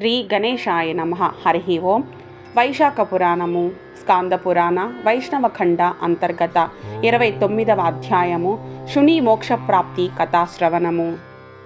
శ్రీ గణేశాయ నమ. హరి ఓం. వైశాఖ పురాణము స్కాంద పురాణ వైష్ణవఖండ అంతర్గత ఇరవై తొమ్మిదవ అధ్యాయము శుని మోక్షప్రాప్తి కథాశ్రవణము.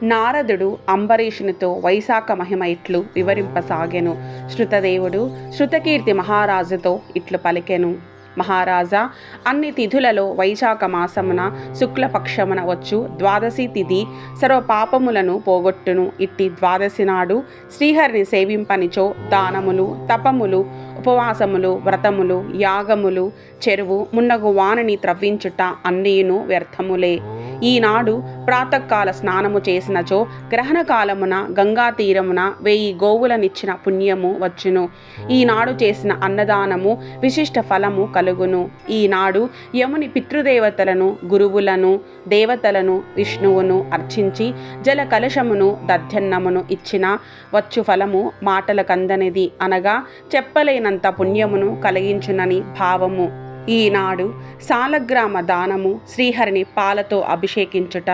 నారదుడు అంబరీషునితో వైశాఖ మహిమ ఇట్లు వివరింపసాగెను. శృతదేవుడు శృతకీర్తి మహారాజుతో ఇట్లు పలికెను. మహారాజా అన్ని తిథులలో వైశాఖ మాసమున శుక్లపక్షమున వచ్చు ద్వాదశి తిథి సర్వ పాపములను పోగొట్టును. ఇట్టి ద్వాదశి నాడు శ్రీహరిని సేవింపనిచో దానములు తపములు ఉపవాసములు వ్రతములు యాగములు చెరువు మున్నగు వానని త్రవ్వించుట అన్నీను వ్యర్థములే. ఈనాడు ప్రాతకాల స్నానము చేసినచో గ్రహణ కాలమున గంగా తీరమున వెయ్యి గోవులనిచ్చిన పుణ్యము వచ్చును. ఈనాడు చేసిన అన్నదానము విశిష్ట ఫలము కలుగును. ఈనాడు యముని పితృదేవతలను గురువులను దేవతలను విష్ణువును అర్చించి జల కలశమును దధ్యన్నమును ఇచ్చిన వచ్చు ఫలము మాటల కందనిది అనగా చెప్పలేనంత పుణ్యమును కలిగించునని భావము. ఈనాడు సాలగ్రామ దానము శ్రీహరిని పాలతో అభిషేకించుట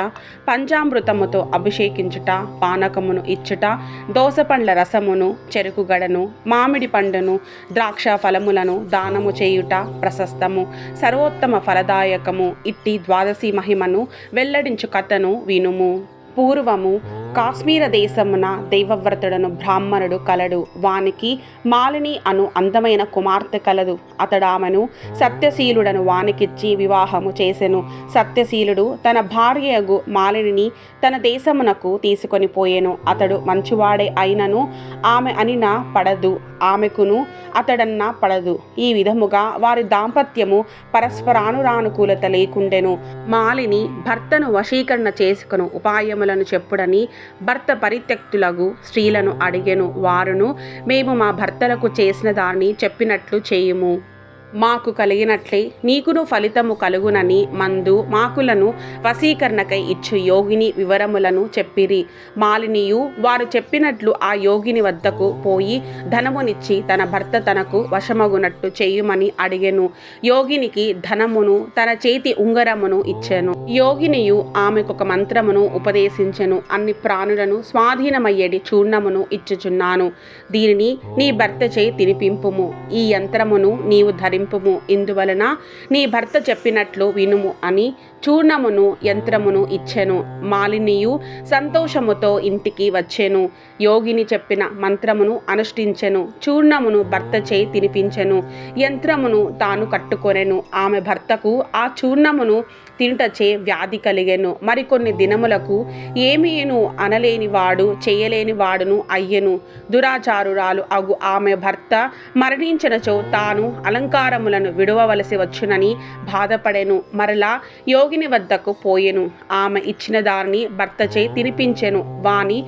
పంచామృతముతో అభిషేకించుట పానకమును ఇచ్చుట దోసపండ్ల రసమును చెరుకుగడను మామిడి పండును ద్రాక్ష ఫలములను దానము చేయుట ప్రశస్తము. సర్వోత్తమ ఫలదాయకము ఇట్టి ద్వాదశి మహిమను వెల్లడించు కథను వినుము. పూర్వము కాశ్మీర దేశమున దైవవ్రతుడను బ్రాహ్మణుడు కలడు. వానికి మాలిని అను అందమైన కుమార్తె కలదు. అతడామెను సత్యశీలుడను వానికిచ్చి వివాహము చేసెను. సత్యశీలుడు తన భార్యగు మాలిని తన దేశమునకు తీసుకొని పోయెను. అతడు మంచివాడే అయినను ఆమె అనిన పడదు. ఆమెకును అతడన్న పడదు. ఈ విధముగా వారి దాంపత్యము పరస్పరానురానుకూలత లేకుండెను. మాలిని భర్తను వశీకరణ చేసుకును ఉపాయములను చెప్పుడని భర్త పరిత్యక్తులకు స్త్రీలను అడిగెను వారును మేము మా భర్తలకు చేసిన దాన్ని చెప్పినట్లు చేయుము. మాకు కలిగినట్లే నీకును ఫలితము కలుగునని మందు మాకులను వశీకరణకై ఇచ్చు యోగిని వివరములను చెప్పిరి. మాలినియు వారు చెప్పినట్లు ఆ యోగిని వద్దకు పోయి ధనమునిచ్చి తన భర్త తనకు వశమగునట్టు చేయుమని అడిగెను. యోగినికి ధనమును తన చేతి ఉంగరమును ఇచ్చాను. యోగినియు ఆమెకొక మంత్రమును ఉపదేశించెను. అన్ని ప్రాణులను స్వాధీనమయ్యేడి చూర్ణమును ఇచ్చుచున్నాను. దీనిని నీ భర్త చే తినిపింపుము. ఈ యంత్రమును నీవు ధరింపుము ఇందువలన నీ భర్త చెప్పినట్లు వినుము అని చూర్ణమును యంత్రమును ఇచ్చెను. మాలినియు సంతోషముతో ఇంటికి వచ్చెను. యోగిని చెప్పిన మంత్రమును అనుష్ఠించెను. చూర్ణమును భర్త చే తినిపించెను. యంత్రమును తాను కట్టుకొనెను. ఆమె భర్తకు ఆ చూర్ణమును తినుటచే వ్యాధి కలిగెను. మరికొన్ని దినములకు ఏమీను అనలేని వాడు చేయలేని వాడును అయ్యెను. దురాచారురాలు అగు ఆమె భర్త మరణించినచో తాను అలంకార అలంకారములను విడవవలసి వచ్చునని బాధపడెను. మరలా యోగిని వద్దకు పోయెను. ఆమె ఇచ్చిన దాన్ని భర్తచే తినిపించెను. వాని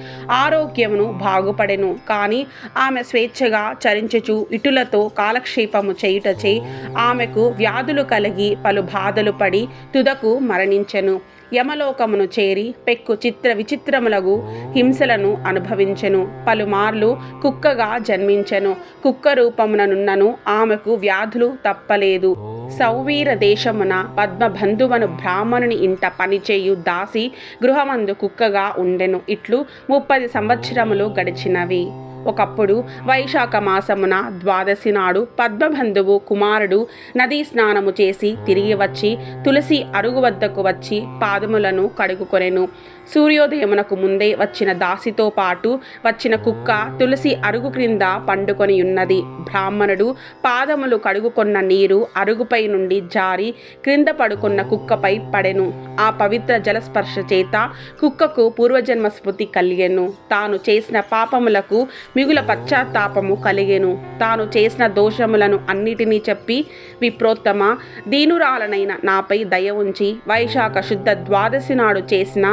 ఆరోగ్యమును బాగుపడెను. కానీ ఆమె స్వేచ్ఛగా చరించుచు ఇటులతో కాలక్షేపము చేయుటచే ఆమెకు వ్యాధులు కలిగి పలు బాధలు పడి తుదకు మరణించెను. యమలోకమును చేరి పెక్కు చిత్ర విచిత్రములగు హింసలను అనుభవించెను. పలుమార్లు కుక్కగా జన్మించెను. కుక్క రూపముననున్నను ఆమెకు వ్యాధులు తప్పలేదు. సౌవీర దేశమున పద్మబంధువను బ్రాహ్మణుని ఇంట పనిచేయు దాసి గృహమందు కుక్కగా ఉండెను. ఇట్లు ముప్పది సంవత్సరములు గడిచినవి. ఒకప్పుడు వైశాఖ మాసమున ద్వాదశి నాడు పద్మబంధువు కుమారుడు నదీ స్నానము చేసి తిరిగి వచ్చి తులసి అరుగు వద్దకు వచ్చి పాదములను కడుగుకొనెను. సూర్యోదయమునకు ముందే వచ్చిన దాసితో పాటు వచ్చిన కుక్క తులసి అరుగు క్రింద పండుకొని ఉన్నది బ్రాహ్మణుడు పాదములు కడుగుకొన్న నీరు అరుగుపై నుండి జారి క్రింద పడుకున్న కుక్కపై పడెను. ఆ పవిత్ర జలస్పర్శ చేత కుక్కకు పూర్వజన్మ స్మృతి కలిగెను. తాను చేసిన పాపములకు మిగుల పశ్చాత్తాపము కలిగెను. తాను చేసిన దోషములను అన్నిటినీ చెప్పి విప్రోత్తమ దీనురాలనైన నాపై దయ ఉంచి వైశాఖ శుద్ధ ద్వాదశి నాడు చేసిన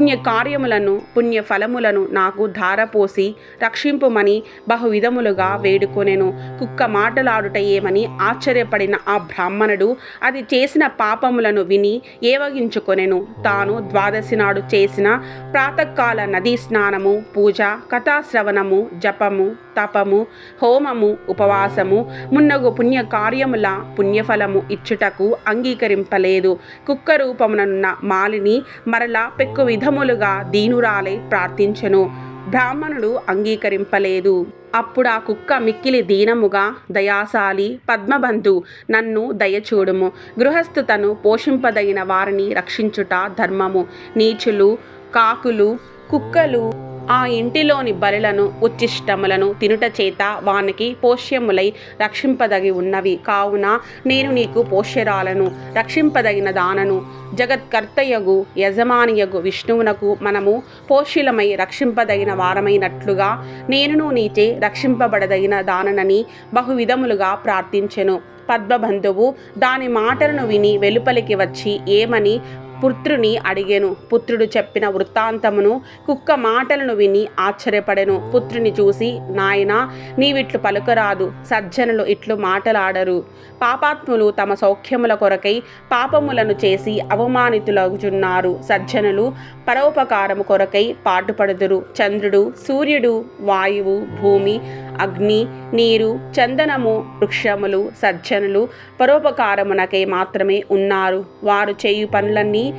పుణ్య కార్యములను పుణ్య ఫలములను నాకు ధారపోసి రక్షింపుమని బహువిధములుగా వేడుకొనెను. కుక్క మాటలాడుట ఏమని ఆశ్చర్యపడిన ఆ బ్రాహ్మణుడు అది చేసిన పాపములను విని ఏవగించుకొనెను. తాను ద్వాదశి నాడు చేసిన ప్రాతకాల నదీ స్నానము పూజ కథాశ్రవణము జపము తపము హోమము ఉపవాసము మున్నగు పుణ్య కార్యముల పుణ్యఫలము ఇచ్చుటకు అంగీకరింపలేదు. కుక్క రూపమునన్న మాలిని మరలా పెక్కు విధములుగా దీనురాలై ప్రార్థించెను. బ్రాహ్మణుడు అంగీకరింపలేదు. అప్పుడు ఆ కుక్క మిక్కిలి దీనముగా దయాశాలి పద్మబంధు నన్ను దయచూడుము. గృహస్థు తను పోషింపదగిన వారిని రక్షించుట ధర్మము. నీచులు కాకులు కుక్కలు ఆ ఇంటిలోని బలులను ఉచ్చిష్టములను తినుట చేత వానికి పోష్యములై రక్షింపదగి ఉన్నవి. కావున నేను నీకు పోష్యరాలను రక్షింపదగిన దానను. జగత్కర్తయగు యజమానియగు విష్ణువునకు మనము పోష్యులమై రక్షింపదగిన వారమైనట్లుగా నేనును నీచే రక్షింపబడదగిన దాననని బహువిధములుగా ప్రార్థించెను. పద్మబంధువు దాని మాటలను విని వెలుపలికి వచ్చి ఏమని పుత్రుని అడిగాను. పుత్రుడు చెప్పిన వృత్తాంతమును కుక్క మాటలను విని ఆశ్చర్యపడెను. పుత్రుని చూసి నాయనా నీవిట్లు పలుకరాదు సజ్జనులు ఇట్లు మాటలాడరు. పాపాత్ములు తమ సౌఖ్యముల కొరకై పాపములను చేసి అవమానితులగుచున్నారు. సజ్జనులు పరోపకారము కొరకై పాటుపడుదురు. చంద్రుడు సూర్యుడు వాయువు భూమి అగ్ని నీరు చందనము వృక్షములు సజ్జనులు పరోపకారమునకై మాత్రమే ఉన్నారు. వారు చేయు పనులన్నీ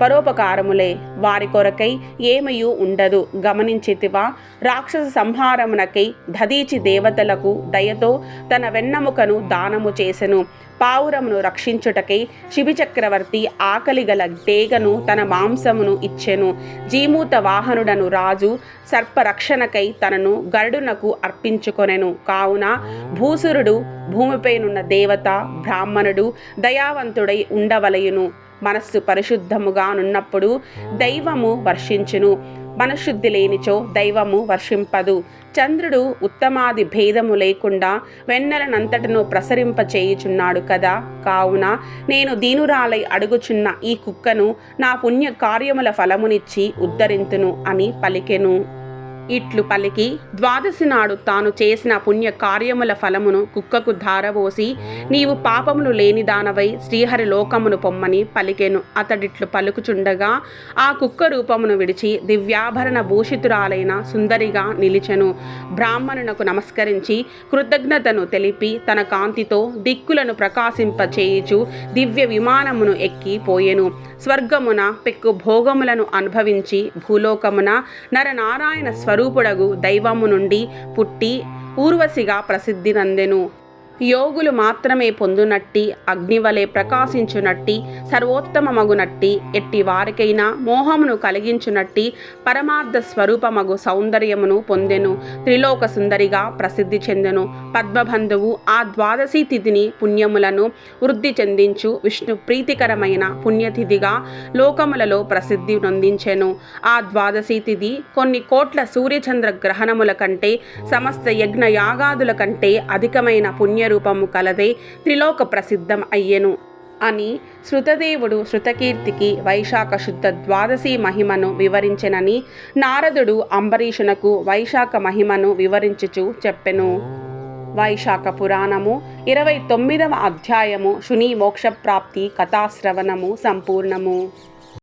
పరోపకారములే. వారి కొరకై ఏమయూ ఉండదు. గమనించితివా రాక్షస సంహారమునకై దదీచి దేవతలకు దయతో తన వెన్నముకను దానము చేసెను. పావురమును రక్షించుటకై శిబిచక్రవర్తి ఆకలి గల డేగను తన మాంసమును ఇచ్చెను. జీమూత వాహనుడను రాజు సర్పరక్షణకై తనను గరుడునకు అర్పించుకొనెను. కావున భూసురుడు భూమిపైనున్న దేవత బ్రాహ్మణుడు దయావంతుడై ఉండవలయును. మనస్సు పరిశుద్ధముగా నున్నప్పుడు దైవము వర్షించును. మనశుద్ధి లేనిచో దైవము వర్షింపదు. చంద్రుడు ఉత్తమాది భేదము లేకుండా వెన్నెలనంతటను ప్రసరింప చేయుచున్నాడు కదా. కావున నేను దీనురాలై అడుగుచున్న ఈ కుక్కను నా పుణ్య కార్యముల ఫలమునిచ్చి ఉద్ధరింతును అని పలికెను. ఇట్లు పలికి ద్వాదశి నాడు తాను చేసిన పుణ్య కార్యముల ఫలమును కుక్కకు ధారవోసి నీవు పాపములు లేని దానవై శ్రీహరి లోకమును పొమ్మని పలికెను. అతడిట్లు పలుకుచుండగా ఆ కుక్క రూపమును విడిచి దివ్యాభరణ భూషితురాలైన సుందరిగా నిలిచెను. బ్రాహ్మణునకు నమస్కరించి కృతజ్ఞతను తెలిపి తన కాంతితో దిక్కులను ప్రకాశింపచేయుచు దివ్య విమానమును ఎక్కి పోయెను. స్వర్గమున పెక్కు భోగములను అనుభవించి భూలోకమున నరనారాయణ స్వరూపుడగు దైవము నుండి పుట్టి ఊర్వశిగా ప్రసిద్ధి నందెను. యోగులు మాత్రమే పొందునట్టి అగ్నివలే ప్రకాశించునట్టి సర్వోత్తమమగునట్టి ఎట్టి వారికైనా మోహమును కలిగించునట్టి పరమార్థ స్వరూపమగు సౌందర్యమును పొందెను త్రిలోక సుందరిగా ప్రసిద్ధి చెందెను. పద్మబంధువు ఆ ద్వాదశి తిథిని పుణ్యములను వృద్ధి చెందించు విష్ణు ప్రీతికరమైన పుణ్యతిథిగా లోకములలో ప్రసిద్ధి నొందించెను. ఆ ద్వాదశి తిథి కొన్ని కోట్ల సూర్యచంద్ర గ్రహణముల కంటే సమస్త యజ్ఞ యాగాదుల కంటే అధికమైన రూపము కలదే త్రిలోక ప్రసిద్ధం అయ్యెను. అని శృతదేవుడు శృతకీర్తికి వైశాఖ శుద్ధ ద్వాదశి మహిమను వివరించెనని నారదుడు అంబరీషునకు వైశాఖ మహిమను వివరించుచు చెప్పెను. వైశాఖ పురాణము ఇరవై తొమ్మిదవ అధ్యాయము శుని మోక్షప్రాప్తి కథాశ్రవణము సంపూర్ణము.